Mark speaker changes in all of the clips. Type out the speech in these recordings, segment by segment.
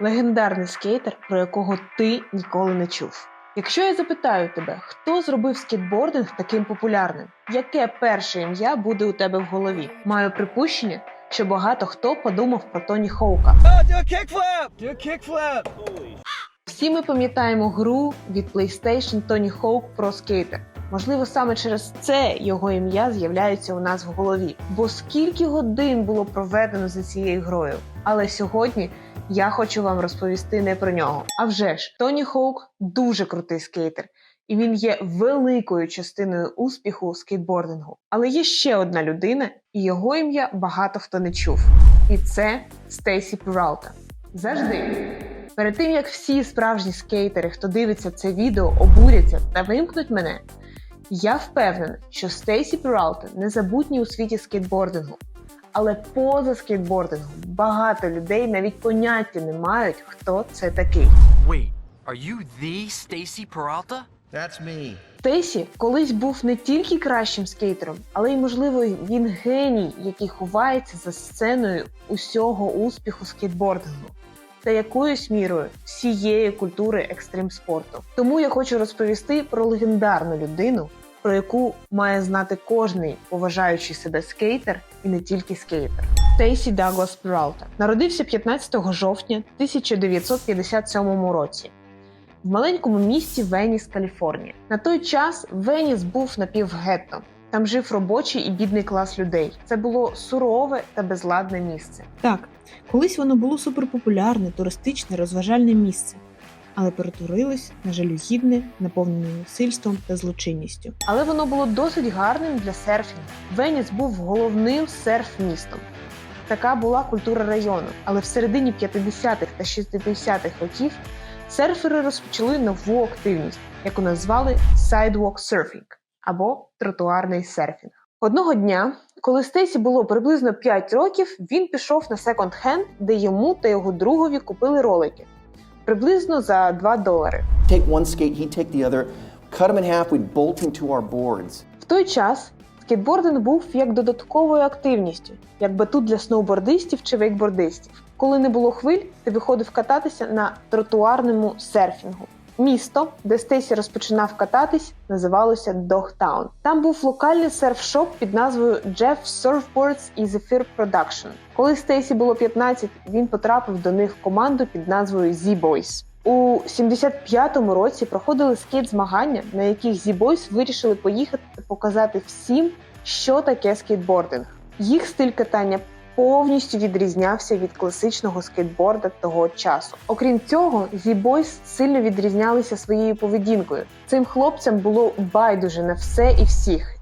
Speaker 1: Легендарний скейтер, про якого ти ніколи не чув. Якщо я запитаю тебе, хто зробив скейтбординг таким популярним, яке перше ім'я буде у тебе в голові? Маю припущення, що багато хто подумав про Тоні Хоука.
Speaker 2: Oh, do a kickflip! Do a kickflip!
Speaker 1: Всі ми пам'ятаємо гру від PlayStation Tony Hawk Pro Skater. Можливо, саме через це його ім'я з'являється у нас в голові. Бо скільки годин було проведено за цією грою. Але сьогодні я хочу вам розповісти не про нього. А вже ж, Тоні Хоук дуже крутий скейтер, і він є великою частиною успіху скейтбордингу. Але є ще одна людина, і його ім'я багато хто не чув. І це Стейсі Пюралта. Завжди. Перед тим як всі справжні скейтери, хто дивиться це відео, обуряться та вимкнуть мене, я впевнена, що Стейсі Пюралта незабутній у світі скейтбордингу. Але поза скейтбордингом багато людей навіть поняття не мають, хто це такий.
Speaker 3: Wait, are you the Stacy Peralta?
Speaker 2: That's me.
Speaker 1: Стейсі колись був не тільки кращим скейтером, але й, можливо, він геній, який ховається за сценою усього успіху скейтбордингу та якоюсь мірою всієї культури екстрим спорту. Тому я хочу розповісти про легендарну людину, про яку має знати кожний поважаючий себе скейтер і не тільки скейтер. Стейсі Даглас Пюралта народився 15 жовтня 1957 році в маленькому місті Веніс, Каліфорнія. На той час Веніс був напівгетто. Там жив робочий і бідний клас людей. Це було сурове та безладне місце. Так, колись воно було суперпопулярне, туристичне, розважальне місце, але перетворилось на жалюгідне, наповнене насильством та злочинністю. Але воно було досить гарним для серфінгу. Веніс був головним серф-містом. Така була культура району. Але в середині 50-х та 60-х років серфери розпочали нову активність, яку назвали Sidewalk Surfing або тротуарний серфінг. Одного дня, коли Стейсі було приблизно 5 років, він пішов на секонд-хенд, де йому та його другові купили ролики приблизно за 2 долари. В той час скейтбординг був як додатковою активністю, як батут для сноубордистів чи вейкбордистів. Коли не було хвиль, ти виходив кататися на тротуарному серфінгу. Місто, де Стейсі розпочинав кататись, називалося Dogtown. Там був локальний серф-шоп під назвою Jeff Surfboards і Zephyr Production. Коли Стейсі було 15, він потрапив до них в команду під назвою Z-Boys. У 75-му році проходили скейт-змагання, на яких Z-Boys вирішили поїхати та показати всім, що таке скейтбординг. Їх стиль катання повністю відрізнявся від класичного скейтборда того часу. Окрім цього, Z-Boys сильно відрізнялися своєю поведінкою. Цим хлопцям було байдуже на все і всіх.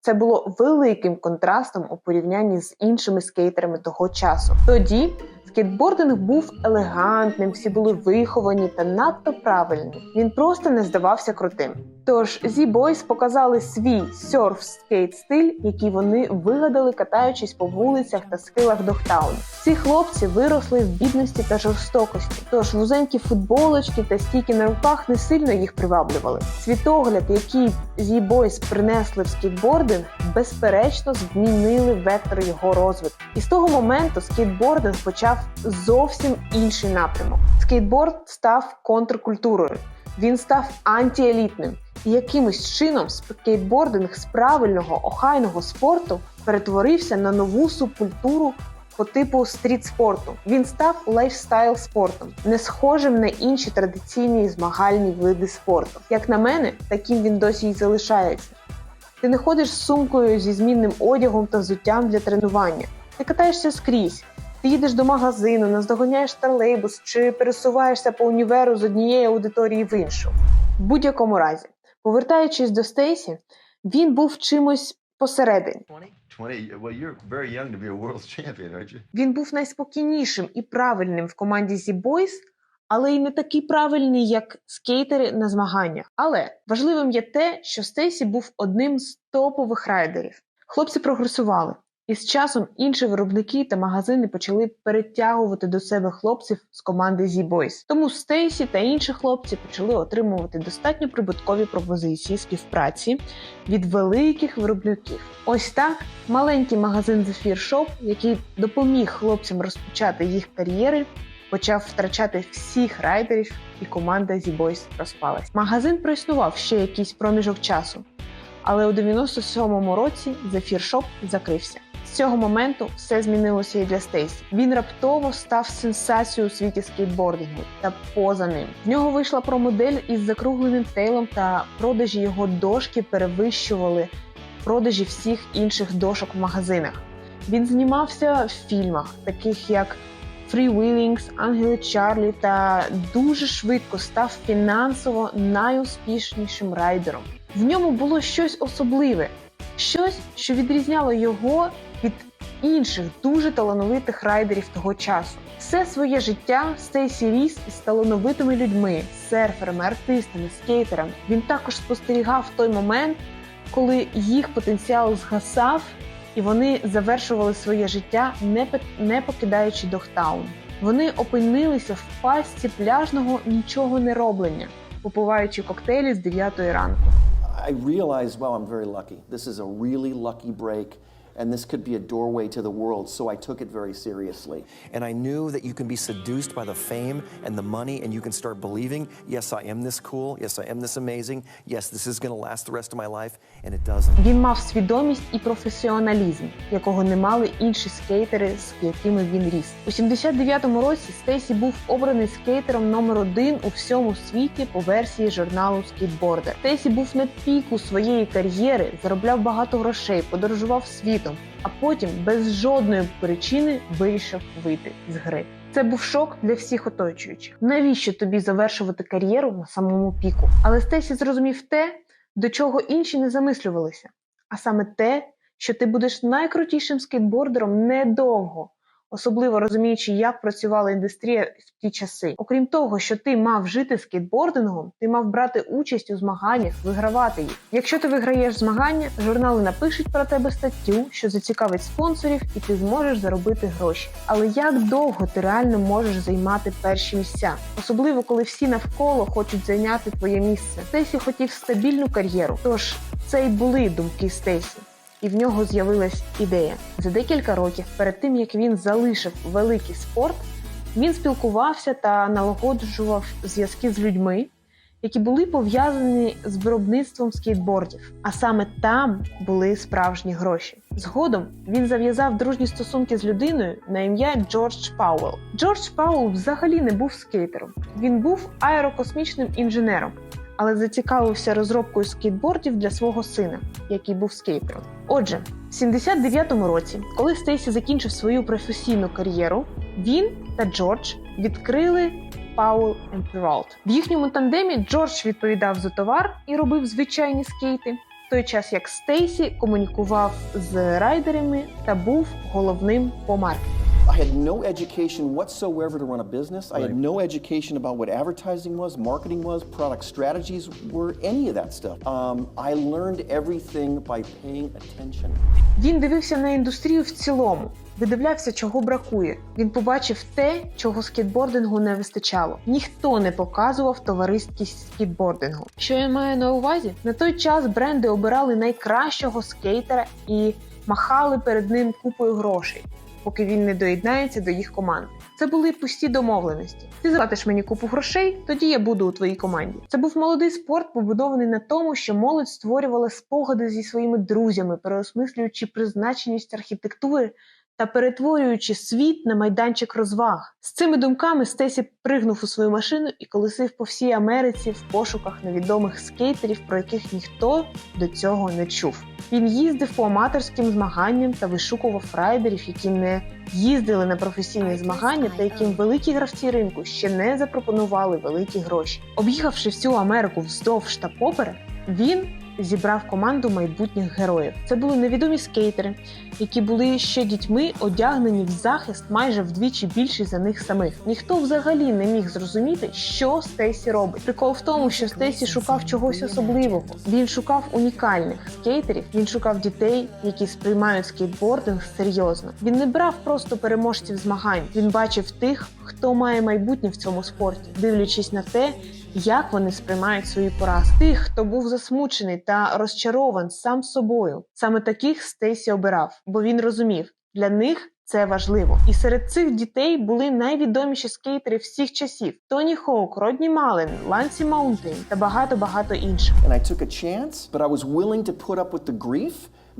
Speaker 1: Це було великим контрастом у порівнянні з іншими скейтерами того часу. Тоді скейтбординг був елегантним, всі були виховані та надто правильні. Він просто не здавався крутим. Тож Z-Boys показали свій серф-скейт стиль, який вони вигадали, катаючись по вулицях та схилах Дохтауну. Ці хлопці виросли в бідності та жорстокості. Тож вузенькі футболочки та стійки на руках не сильно їх приваблювали. Світогляд, який Z-Boys принесли в скейтбординг, безперечно змінили вектор його розвитку. І з того моменту скейтбординг почав зовсім інший напрямок. Скейтборд став контркультурою. Він став антіелітним. І якимось чином скейтбординг з правильного охайного спорту перетворився на нову субкультуру по типу стріт спорту. Він став лайфстайл спортом, не схожим на інші традиційні змагальні види спорту. Як на мене, таким він досі й залишається. Ти не ходиш з сумкою зі змінним одягом та взуттям для тренування. Ти катаєшся скрізь. Ти їдеш до магазину, наздоганяєш тролейбус чи пересуваєшся по універу з однієї аудиторії в іншу. В будь-якому разі, повертаючись до Стейсі, він був чимось посередині.
Speaker 4: 20. Well, you're young to be a world champion, aren't you?
Speaker 1: Він був найспокійнішим і правильним в команді зі Boys, але й не такий правильний, як скейтери на змаганнях. Але важливим є те, що Стейсі був одним з топових райдерів. Хлопці прогресували. І з часом інші виробники та магазини почали перетягувати до себе хлопців з команди Z-Boys. Тому Стейсі та інші хлопці почали отримувати достатньо прибуткові пропозиції співпраці від великих виробників. Ось так маленький магазин Zephyr Shop, який допоміг хлопцям розпочати їх кар'єри, почав втрачати всіх райдерів, і команда The Boys розпалась. Магазин проіснував ще якийсь проміжок часу, але у 97-му році Zephyr Shop закрився. З цього моменту все змінилося і для Стейсі. Він раптово став сенсацією у світі скейтбордингу та поза ним. В нього вийшла промодель із закругленим тейлом, та продажі його дошки перевищували продажі всіх інших дошок в магазинах. Він знімався в фільмах, таких як Free Willings, Ангели Чарлі, та дуже швидко став фінансово найуспішнішим райдером. В ньому було щось особливе, щось, що відрізняло його інших дуже талановитих райдерів того часу. Все своє життя Стейсі ріс із талановитими людьми, серферами, артистами, скейтерами. Він також спостерігав той момент, коли їх потенціал згасав, і вони завершували своє життя, не, покидаючи Дохтаун. Вони опинилися в пастці пляжного нічого не роблення, попиваючи коктейлі з 9 ранку.
Speaker 5: I realized, wow, I'm very lucky. This is a really lucky break, and this could be a doorway to the world, so I took it very seriously.
Speaker 6: And I knew that you can be seduced by the fame and the money, and you can start believing, yes, I am this cool. Yes, I am this amazing. Yes, this is going to last the rest of my life. And it doesn't.
Speaker 1: Він мав свідомість і професіоналізм, якого не мали інші скейтери, з якими він ріс. У 79-му році Стейсі був обраний скейтером номер один у всьому світі по версії журналу Skateboarder. Стейсі був на піку своєї кар'єри, заробляв багато грошей, подорожував світом, а потім без жодної причини вирішив вийти з гри. Це був шок для всіх оточуючих. Навіщо тобі завершувати кар'єру на самому піку? Але Стесі зрозумів те, до чого інші не замислювалися, а саме те, що ти будеш найкрутішим скейтбордером недовго, особливо розуміючи, як працювала індустрія в ті часи. Окрім того, що ти мав жити скейтбордингом, ти мав брати участь у змаганнях, вигравати їх. Якщо ти виграєш змагання, журнали напишуть про тебе статтю, що зацікавить спонсорів, і ти зможеш заробити гроші. Але як довго ти реально можеш займати перші місця, особливо коли всі навколо хочуть зайняти твоє місце? Стейсі хотів стабільну кар'єру, тож це й були думки Стейсі. І в нього з'явилась ідея. За декілька років перед тим як він залишив великий спорт, він спілкувався та налагоджував зв'язки з людьми, які були пов'язані з виробництвом скейтбордів. А саме там були справжні гроші. Згодом він зав'язав дружні стосунки з людиною на ім'я Джордж Пауэлл. Джордж Пауэлл взагалі не був скейтером. Він був аерокосмічним інженером, але зацікавився розробкою скейтбордів для свого сина, який був скейтером. Отже, в 79-му році, коли Стейсі закінчив свою професійну кар'єру, він та Джордж відкрили Powell Peralt. В їхньому тандемі Джордж відповідав за товар і робив звичайні скейти, в той час як Стейсі комунікував з райдерами та був головним по маркетингу.
Speaker 5: I had no education whatsoever to run a business. I had no education about what advertising was, marketing was, product strategies were, any of that stuff. Um, I learned everything by paying attention.
Speaker 1: Він дивився на індустрію в цілому, видивлявся, чого бракує. Він побачив те, чого скейтбордингу не вистачало. Ніхто не показував товариськість скейтбордингу. Що я маю на увазі? На той час бренди обирали найкращого скейтера і махали перед ним купою грошей, поки він не доєднається до їх команди. Це були пусті домовленості. Ти заплатиш мені купу грошей, тоді я буду у твоїй команді. Це був молодий спорт, побудований на тому, що молодь створювала спогади зі своїми друзями, переосмислюючи призначеність архітектури та перетворюючи світ на майданчик розваг. З цими думками Стесі пригнув у свою машину і колесив по всій Америці в пошуках невідомих скейтерів, про яких ніхто до цього не чув. Він їздив по аматорським змаганням та вишукував райдерів, які не їздили на професійні змагання та яким великі гравці ринку ще не запропонували великі гроші. Об'їхавши всю Америку вздовж та поперек, він зібрав команду майбутніх героїв. Це були невідомі скейтери, які були ще дітьми, одягнені в захист майже вдвічі більший за них самих. Ніхто взагалі не міг зрозуміти, що Стейсі робить. Прикол в тому, що Стейсі шукав чогось особливого. Він шукав унікальних скейтерів. Він шукав дітей, які сприймають скейтбординг серйозно. Він не брав просто переможців змагань. Він бачив тих, хто має майбутнє в цьому спорті, дивлячись на те, як вони сприймають свої поразки. Тих, хто був засмучений та розчарован сам собою. Саме таких Стейсі обирав, бо він розумів, для них Це важливо. І серед цих дітей були найвідоміші скейтери всіх часів: Тоні Хоук, Родні Мален, Лансі Маунтин та багато багато інших.
Speaker 5: And I took a chance, but I was willing to put up with the grief,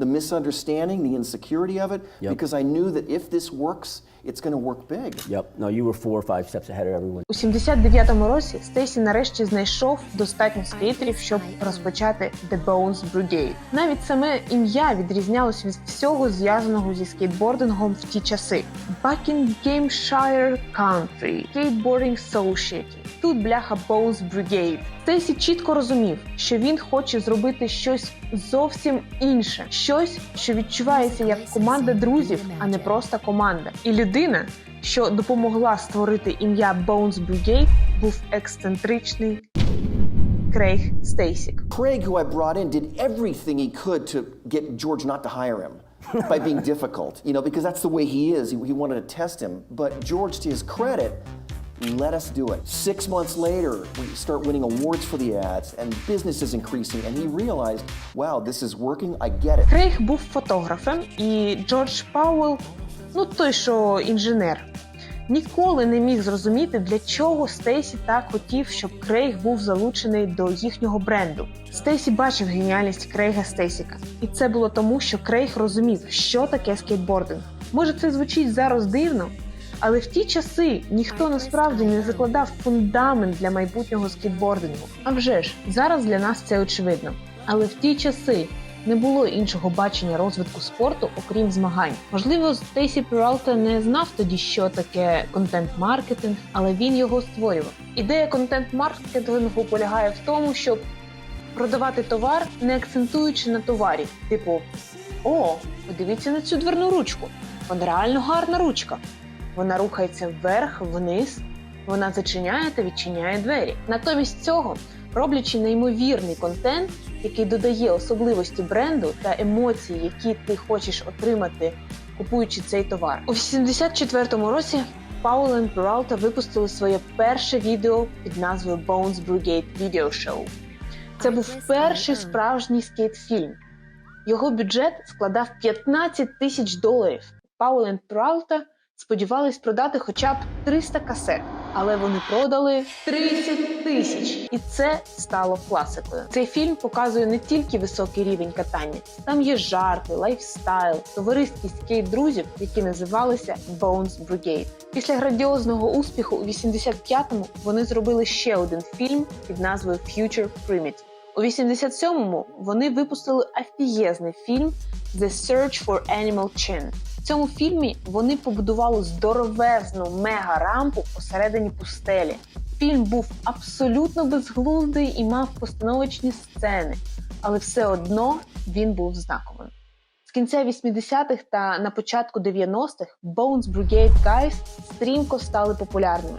Speaker 5: the misunderstanding, the insecurity of it,
Speaker 7: Yep.
Speaker 5: because I knew that if this works, it's going to work big.
Speaker 7: Yep. No, you were four or five steps ahead of everyone.
Speaker 1: У 79-му році Стейсі нарешті знайшов достатньо скейтерів, щоб розпочати The Bones Brigade. Навіть саме ім'я відрізнялось від всього зв'язаного зі скейтбордингом в ті часи. Buckinghamshire Country, Skateboarding Society. Тут бляха Bones Brigade. Стейсі чітко розумів, що він хоче зробити щось зовсім інше, щось, що відчувається як команда друзів, а не просто команда. І людина, що допомогла створити ім'я Bones Brigade, був ексцентричний Крейг Стейсік.
Speaker 5: Craig, who I brought in, did everything he could to get George not to hire him by being difficult, you know, because that's the way he is. He, he wanted to test him. But George, to his credit, let us do it. Six months later, we start winning awards for the ads, and business is increasing, and he realized, wow, this is working, I get it.
Speaker 1: Крейг був фотографом, і Джордж Пауэлл, ну той, що інженер, ніколи не міг зрозуміти, для чого Стейсі так хотів, щоб Крейг був залучений до їхнього бренду. Стейсі бачив геніальність Крейга Стейсіка, і це було тому, що Крейг розумів, що таке скейтбординг. Може, це звучить зараз дивно, але в ті часи ніхто насправді не закладав фундамент для майбутнього скейтбордингу. А вже ж зараз для нас це очевидно. Але в ті часи не було іншого бачення розвитку спорту, окрім змагань. Можливо, Стейсі Пералта не знав тоді, що таке контент-маркетинг, але він його створював. Ідея контент-маркетингу полягає в тому, щоб продавати товар, не акцентуючи на товарі. Типу, о, подивіться на цю дверну ручку. Вона реально гарна ручка. Вона рухається вверх, вниз, вона зачиняє та відчиняє двері. Натомість цього, роблячи неймовірний контент, який додає особливості бренду та емоції, які ти хочеш отримати, купуючи цей товар. У 84-му році Паулен Пералта випустили своє перше відео під назвою Bones Brigade Video Show. Це був перший справжній скейт-фільм. Його бюджет складав 15 тисяч доларів. Паулен Пералта сподівались продати хоча б 300 касет, але вони продали 30 тисяч, і це стало класикою. Цей фільм показує не тільки високий рівень катання, там є жарти, лайфстайл, товариськість скейт-друзів, які називалися Bones Brigade. Після грандіозного успіху у 85-му вони зробили ще один фільм під назвою Future Primitive. У 87-му вони випустили афієзний фільм The Search for Animal Chin. Цьому фільмі вони побудували здоровезну мега-рампу посередині пустелі. Фільм був абсолютно безглуздий і мав постановочні сцени, але все одно він був знаковим. З кінця 80-х та на початку 90-х Bones Brigade Guys стрімко стали популярними.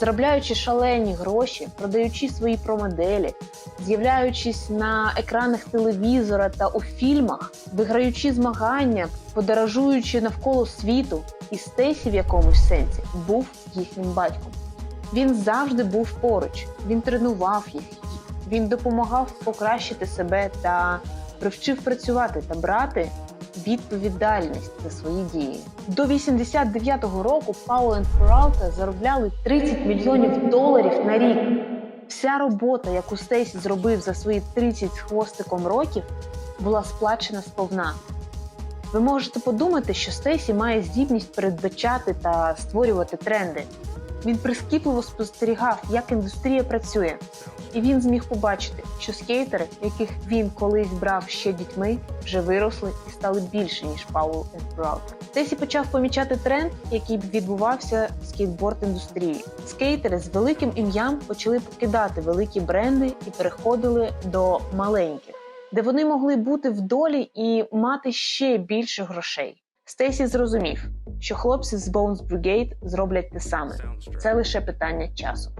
Speaker 1: Заробляючи шалені гроші, продаючи свої промоделі, з'являючись на екранах телевізора та у фільмах, виграючи змагання, подорожуючи навколо світу, і Стейсі в якомусь сенсі був їхнім батьком. Він завжди був поруч, він тренував їх, він допомагав покращити себе та привчив працювати та брати відповідальність за свої дії. До 89-го року Паулен Пералта заробляли 30 мільйонів доларів на рік. Вся робота, яку Стейсі зробив за свої 30 з хвостиком років, була сплачена сповна. Ви можете подумати, що Стейсі має здібність передбачати та створювати тренди. Він прискіпливо спостерігав, як індустрія працює, і він зміг побачити, що скейтери, яких він колись брав ще дітьми, вже виросли і стали більше ніж Паул Пералта. Стейсі почав помічати тренд, який відбувався в скейтборд-індустрії. Скейтери з великим ім'ям почали покидати великі бренди і переходили до маленьких, де вони могли бути в долі і мати ще більше грошей. Стейсі зрозумів, що хлопці з Bones Brigade зроблять те саме. Це лише питання часу.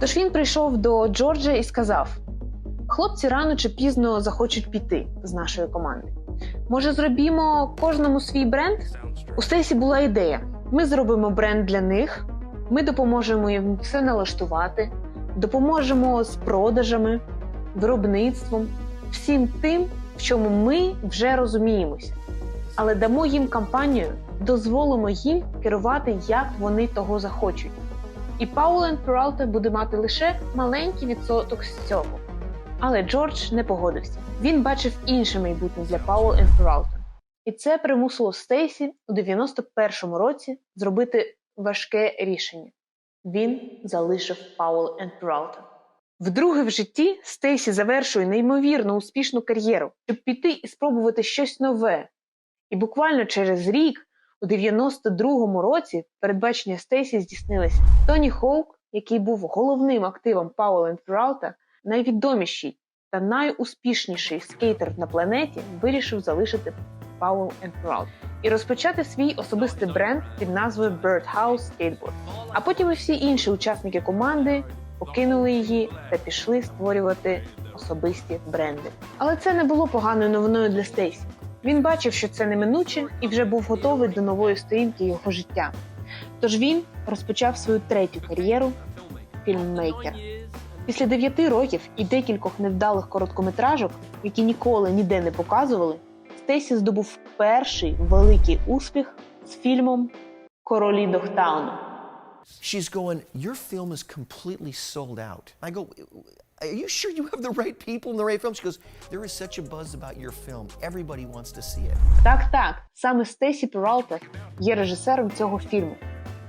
Speaker 1: Тож він прийшов до Джорджа і сказав: хлопці рано чи пізно захочуть піти з нашої команди. Може, зробімо кожному свій бренд? У Стейсі була ідея: ми зробимо бренд для них, ми допоможемо їм все налаштувати, допоможемо з продажами, виробництвом, всім тим, в чому ми вже розуміємося. Але дамо їм кампанію, дозволимо їм керувати, як вони того захочуть. І Пауленд Пералта буде мати лише маленький відсоток з цього. Але Джордж не погодився. Він бачив інше майбутнє для Пауел and Пералта. І це примусило Стейсі у 91-му році зробити важке рішення. Він залишив Пауел and Пералта. Вдруге в житті Стейсі завершує неймовірно успішну кар'єру, щоб піти і спробувати щось нове. І буквально через рік, у 92-му році, передбачення Стейсі здійснилися. Тоні Хоук, який був головним активом Пауел and Пералта, найвідоміший та найуспішніший скейтер на планеті, вирішив залишити Powell Peralta і розпочати свій особистий бренд під назвою Birdhouse Skateboard. А потім і всі інші учасники команди покинули її та пішли створювати особисті бренди. Але це не було поганою новиною для Стейсі. Він бачив, що це неминуче, і вже був готовий до нової сторінки його життя. Тож він розпочав свою третю кар'єру фільммейкер. Після дев'яти років і декількох невдалих короткометражок, які ніколи ніде не показували, Стейсі здобув перший великий успіх з фільмом Королі Догтауну.
Speaker 6: She's going, Your film is completely sold out. I go, Are you sure you have the right people in the right film? She goes, There is such a buzz about your film. Everybody wants to see it.
Speaker 1: Так, так, саме Стейсі Пералта є режисером цього фільму.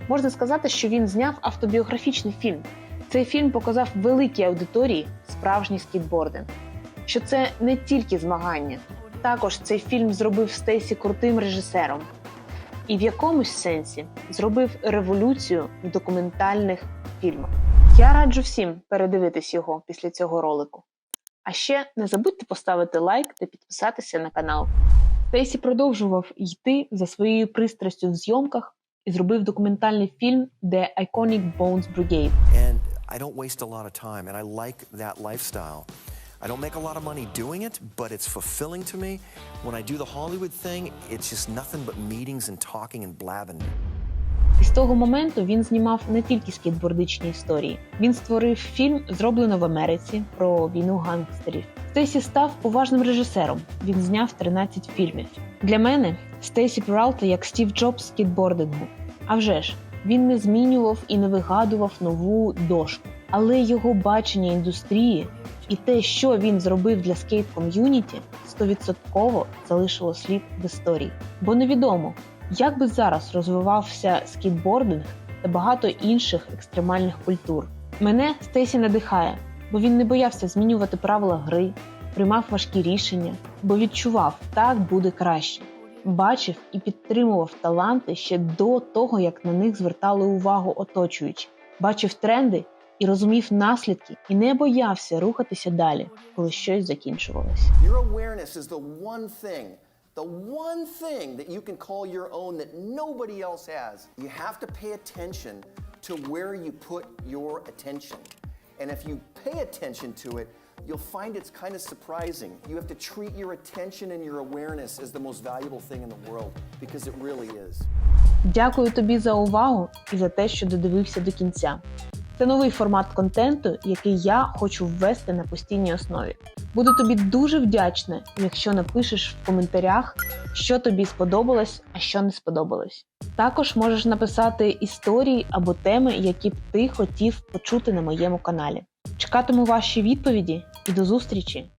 Speaker 1: Можна сказати, що він зняв автобіографічний фільм. Цей фільм показав великій аудиторії справжній скейтбординг. Що це не тільки змагання. Також цей фільм зробив Стейсі крутим режисером. І в якомусь сенсі зробив революцію в документальних фільмах. Я раджу всім передивитись його після цього ролику. А ще не забудьте поставити лайк та підписатися на канал. Стейсі продовжував йти за своєю пристрастю в зйомках і зробив документальний фільм The Iconic Bones Brigade.
Speaker 6: And I don't waste a lot of time, and I like that lifestyle. I don't make a lot of money doing it, but it's fulfilling to me. When I do the Hollywood thing, it's just nothing but meetings and talking and blabbing.
Speaker 1: І з того моменту він знімав не тільки скейтбордичні історії. Він створив фільм Зроблено в Америці про війну гангстерів. Стейсі став поважним режисером. Він зняв 13 фільмів. Для мене Стейсі Пералта як Стів Джобс скейтбордингу. А вже ж, він не змінював і не вигадував нову дошку, але його бачення індустрії і те, що він зробив для скейт ком'юніті, стовідсотково залишило слід в історії. Бо невідомо, як би зараз розвивався скейтбординг та багато інших екстремальних культур. Мене Стейсі надихає, бо він не боявся змінювати правила гри, приймав важкі рішення, бо відчував, так буде краще. Бачив і підтримував таланти ще до того, як на них звертали увагу оточуючі, бачив тренди і розумів наслідки, і не боявся рухатися далі, коли щось закінчувалося.
Speaker 5: Your awareness is the one thing, the one thing that you can call your own that nobody else has. You have to pay attention to where you put your attention. And if you pay attention to it, you'll find it's kind of surprising. You have to treat your attention and your awareness as the most valuable thing in the world because it really is.
Speaker 1: Дякую тобі за увагу і за те, що додивився до кінця. Це новий формат контенту, який я хочу ввести на постійній основі. Буду тобі дуже вдячна, якщо напишеш в коментарях, що тобі сподобалось, а що не сподобалось. Також можеш написати історії або теми, які б ти хотів почути на моєму каналі. Чекатиму ваші відповіді і до зустрічі!